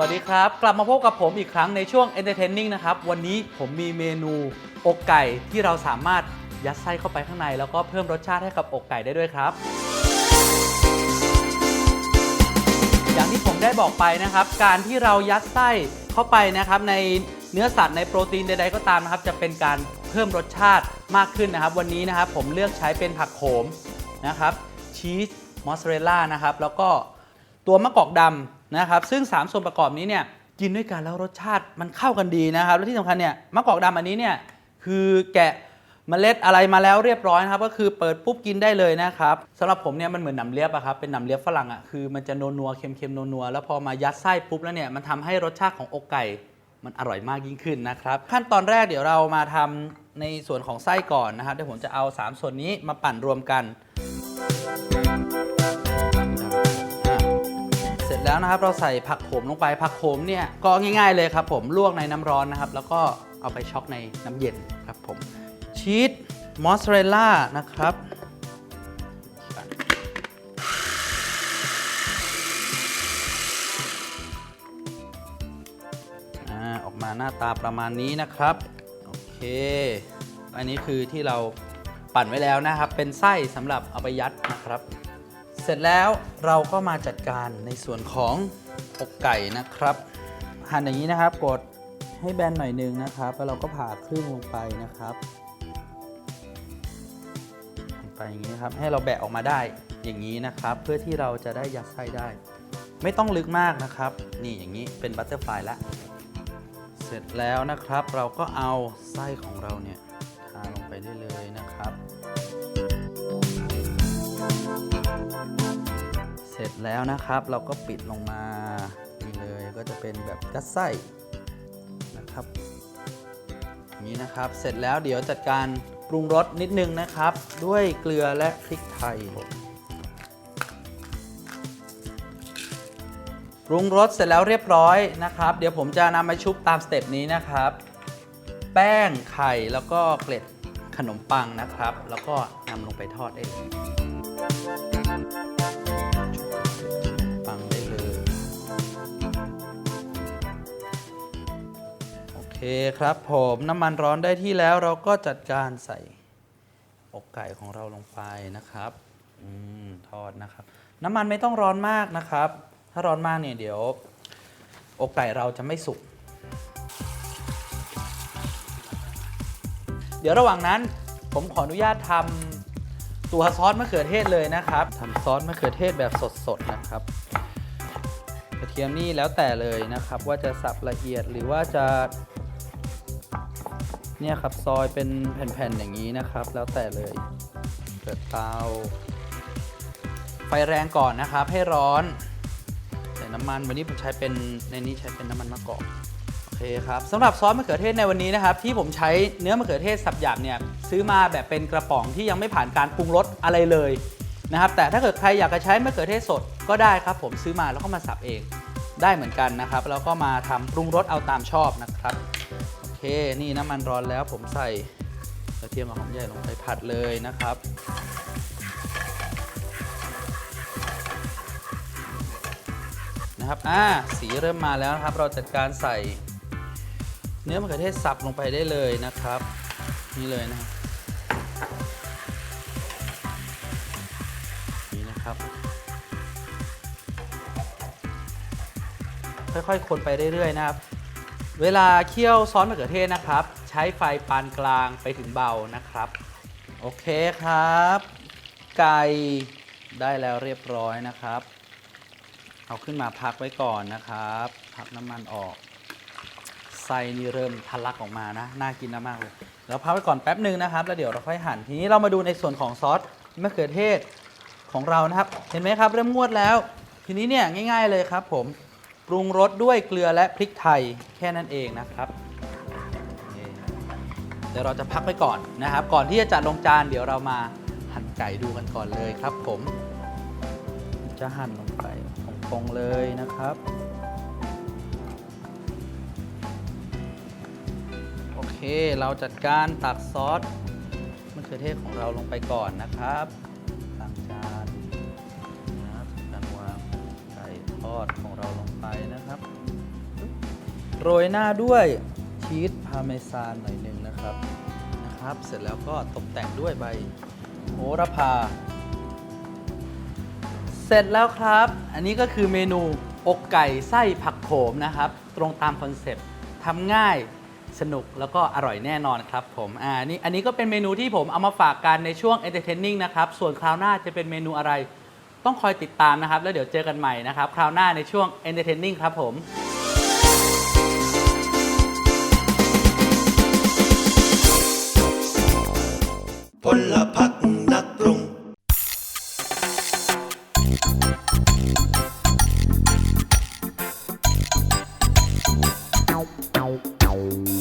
วัสดีครับ กลับมาพบกับผมอีกครั้งในช่วง Entertaining นะครับ วันนี้ผมมีเมนูอกไก่ที่เราสามารถยัดไส้เข้าไปข้างใน แล้วก็เพิ่มรสชาติให้กับอกไก่ได้ด้วยครับ อย่างที่ผมได้บอกไปนะครับ การที่เรายัดไส้เข้าไปนะครับในเนื้อสัตว์ในโปรตีนใดๆก็ตามนะครับ จะเป็นการเพิ่มรสชาติมากขึ้นนะครับ วันนี้นะครับผมเลือกใช้เป็นผักโขมนะครับชีสมอสซาเรลล่านะครับแล้วก็ตัวมะกอกดำ นะครับซึ่ง 3 ส่วนประกอบนี้เนี่ยกินด้วยกันแล้วรสชาติมันเข้ากันดีนะครับ และที่สำคัญเนี่ยมะกอกดำอันนี้เนี่ยคือแกะเมล็ดอะไรมาแล้วเรียบร้อยนะครับก็คือเปิดปุ๊บกินได้เลยนะครับสำหรับผมเนี่ยมันเหมือนหนำเลียบอะครับเป็นหนำเลียบฝรั่งอะคือมันจะนัวนัวๆเค็มเค็มนัวนัวๆแล้วพอมายัดไส้ปุ๊บแล้วเนี่ยมันทำให้รสชาติของอกไก่มันอร่อยมากยิ่งขึ้นนะครับขั้นตอนแรกเดี๋ยวเรามาทำในส่วนของไส้ก่อนนะครับเดี๋ยวผมจะเอา 3 ส่วนนี้มาปั่นรวมกัน ร็จแล้วนะครับ เราใส่ผักโขมลงไปผักโขมเนี่ยก็ง่าย ๆเลยครับผมลวกในน้ำร้อนนะครับ แล้วก็เอาไปช็อกในน้ำเย็นครับผมชีสมอสซาเรลล่านะครับอออกมาหน้าตาประมาณนี้นะครับ โอเค อันนี้คือที่เราปั่นไว้แล้วนะครับ เป็นไส้สำหรับเอาไปยัดนะครับ เสร็จแล้วเราก็มาจัดการในส่วนของอกไก่นะครับหั่นอย่างนี้นะครับกดให้แบนหน่อยนึงนะครับ แล้วเราก็ผ่าครึ่งลงไปนะครับไปอย่างนี้นครับให้เราแบะออกมาได้อย่างนี้นะครับ เพื่อที่เราจะได้ยัดไส้ได้ ไม่ต้องลึกมากนะครับ นี่อย่างนี้เป็นบัตเตอร์ฟลายแล้วเสร็จแล้วนะครับ เราก็เอาไส้ของเราเนี่ยทาลงไปได้เลยนะครับ เสร็จแล้วนะครับ เราก็ปิดลงมานี่เลยก็จะเป็นแบบยัดไส้นะครับนี้นะครับเสร็จแล้วเดี๋ยวจัดการปรุงรสนิดนึงนะครับ ด้วยเกลือและพริกไทยปรุงรสเสร็จแล้วเรียบร้อยนะครับ เดี๋ยวผมจะนำมาชุบตามสเต็ปนี้นะครับ แป้งไข่แล้วก็เกล็ดขนมปังนะครับ แล้วก็นำลงไปทอดได้เลย คครับผมน้ำมันร้อนได้ที่แล้วเราก็จัดการใส่อกไก่ของเราลงไปนะครับอืมทอดนะครับ น้ำมันไม่ต้องร้อนมากนะครับ ถ้าร้อนมากเนี่ยเดี๋ยว อกไก่เราจะไม่สุก เดี๋ยวระหว่างนั้นผมขออนุญาตทำตัวซอสมะเขือเทศเลยนะครับทำซอสมะเขือเทศแบบสดๆนะครับกระเทียมนี่แล้วแต่เลยนะครับ ว่าจะสับละเอียดหรือว่าจะ เนี่ยครับซอยเป็นแผ่นๆอย่างนี้นะครับ แล้วแต่เลยเปิดเตา ไฟแรงก่อนนะครับ ให้ร้อนใส่น้ำมันวันนี้ผมใช้เป็นในนี้ใช้เป็นน้ำมันมะกอกโอเคครับสำหรับซอสมะเขือเทศในวันนี้นะครับ ที่ผมใช้เนื้อมะเขือเทศสับหยาบเนี่ยซื้อมาแบบเป็นกระป๋องที่ยังไม่ผ่านการปรุงรสอะไรเลยนะครับ แต่ถ้าเกิดใครอยากจะใช้มะเขือเทศสดก็ได้ครับ ผมซื้อมาแล้วก็มาสับเองได้เหมือนกันนะครับ แล้วก็มาทำปรุงรสเอาตามชอบนะครับ นี่น้ำมันร้อนแล้วผมใส่กระเทียมกับหอมใหญ่ลงไปผัดเลยนะครับนะครับอ่าสีเริ่มมาแล้วนะครับ เราจัดการใส่เนื้อมะเขือเทศสับลงไปได้เลยนะครับ นี่เลยนะครับนี่นะครับ ค่อยๆคนไปเรื่อยๆนะครับ เวลาเคี่ยวซอสมะเขือเทศนะครับ ใช้ไฟปานกลางไปถึงเบานะครับ โอเคครับ ไก่ได้แล้วเรียบร้อยนะครับ เอาขึ้นมาพักไว้ก่อนนะครับ พักน้ำมันออกไส้นี่เริ่มทะลักออกมานะ น่ากินมากเลย แล้วพักไว้ก่อนแป๊บหนึ่งนะครับ แล้วเดี๋ยวเราค่อยหั่น ทีนี้เรามาดูในส่วนของซอสมะเขือเทศของเรานะครับ เห็นไหมครับ เริ่มงวดแล้ว ทีนี้เนี่ยง่าย ๆเลยครับผม ปรุงรสด้วยเกลือและพริกไทยแค่นั้นเองนะครับเดี๋ยวเราจะพักไว้ก่อนนะครับ ก่อนที่จะจัดลงจานเดี๋ยวเรามาหั่นไก่ดูกันก่อนเลยครับ ผม จะหั่นลงไปตรงๆเลยนะครับโอเคเราจัดการตักซอสมะเขือเทศของเราลงไปก่อนนะครับ อดของเราลงไปนะครับ โรยหน้าด้วยชีสพาเมซานหน่อยหนึ่งนะครับนะครับ เสร็จแล้วก็ตกแต่งด้วยใบโหระพา เสร็จแล้วครับ อันนี้ก็คือเมนูอกไก่ไส้ผักโขมนะครับ ตรงตามคอนเซ็ปต์ทำง่ายสนุกแล้วก็อร่อยแน่นอนครับผม อ่า นี่ อันนี้ก็เป็นเมนูที่ผมเอามาฝากกันในช่วง entertaining นะครับ ส่วนคราวหน้าจะเป็นเมนูอะไร ต้องคอยติดตามนะครับ แล้วเดี๋ยวเจอกันใหม่นะครับ คราวหน้าในช่วง Entertaining ครับผมพลพัก you.